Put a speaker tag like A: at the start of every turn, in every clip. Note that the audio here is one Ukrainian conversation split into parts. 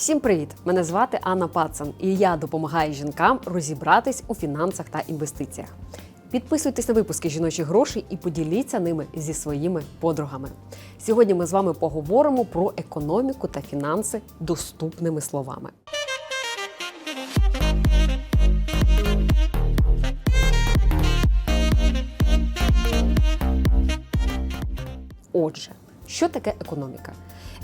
A: Всім привіт! Мене звати Анна Пацан, і я допомагаю жінкам розібратись у фінансах та інвестиціях. Підписуйтесь на випуски жіночих грошей і поділіться ними зі своїми подругами. Сьогодні ми з вами поговоримо про економіку та фінанси доступними словами. Отже, що таке економіка?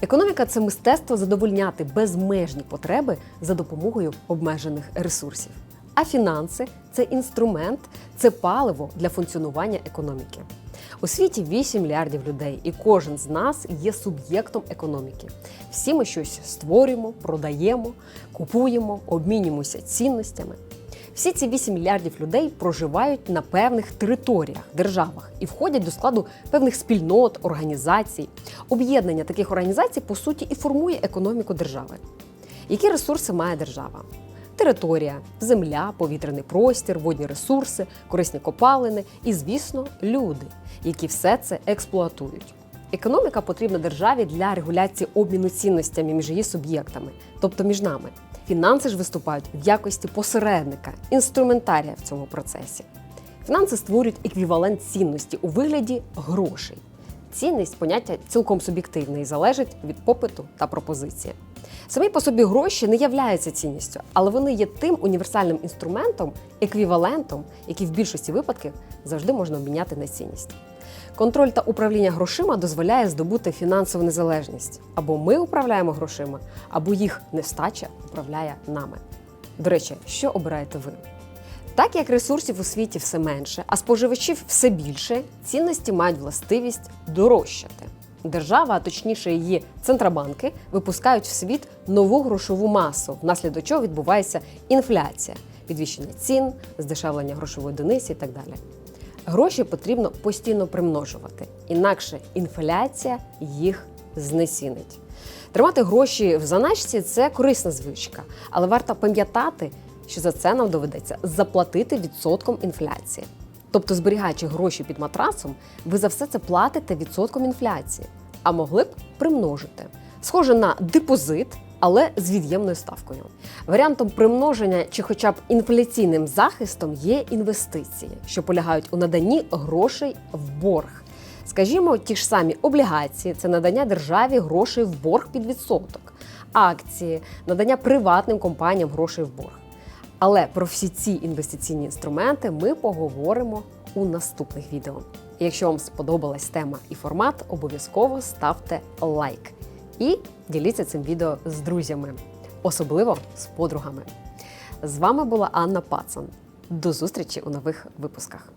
A: Економіка це мистецтво задовольняти безмежні потреби за допомогою обмежених ресурсів. А фінанси це інструмент, це паливо для функціонування економіки. У світі 8 мільярдів людей, і кожен з нас є суб'єктом економіки. Всі ми щось створюємо, продаємо, купуємо, обмінюємося цінностями. Всі ці 8 мільярдів людей проживають на певних територіях, державах і входять до складу певних спільнот, організацій. Об'єднання таких організацій по суті і формує економіку держави. Які ресурси має держава? Територія, земля, повітряний простір, водні ресурси, корисні копалини і, звісно, люди, які все це експлуатують. Економіка потрібна державі для регуляції обміну цінностями між її суб'єктами, тобто між нами. Фінанси ж виступають в якості посередника, інструментарія в цьому процесі. Фінанси створюють еквівалент цінності у вигляді грошей. Цінність поняття цілком суб'єктивне і залежить від попиту та пропозиції. Самі по собі гроші не являються цінністю, але вони є тим універсальним інструментом, еквівалентом, який в більшості випадків завжди можна обміняти на цінність. Контроль та управління грошима дозволяє здобути фінансову незалежність. Або ми управляємо грошима, або їх нестача управляє нами. До речі, що обираєте ви? Так як ресурсів у світі все менше, а споживачів все більше, цінності мають властивість дорожчати. Держава, а точніше її центробанки, випускають в світ нову грошову масу, внаслідок чого відбувається інфляція, підвищення цін, здешевлення грошової одиниці і так далі. Гроші потрібно постійно примножувати, інакше інфляція їх знецінить. Тримати гроші в заначці це корисна звичка, але варто пам'ятати, що за це нам доведеться заплатити відсотком інфляції. Тобто, зберігаючи гроші під матрасом, ви за все це платите відсотком інфляції, а могли б примножити. Схоже на депозит, але з від'ємною ставкою. Варіантом примноження чи хоча б інфляційним захистом є інвестиції, що полягають у наданні грошей в борг. Скажімо, ті ж самі облігації це надання державі грошей в борг під відсоток, акції, надання приватним компаніям грошей в борг. Але про всі ці інвестиційні інструменти ми поговоримо у наступних відео. Якщо вам сподобалась тема і формат, обов'язково ставте лайк і діліться цим відео з друзями, особливо з подругами. З вами була Анна Пацан. До зустрічі у нових випусках.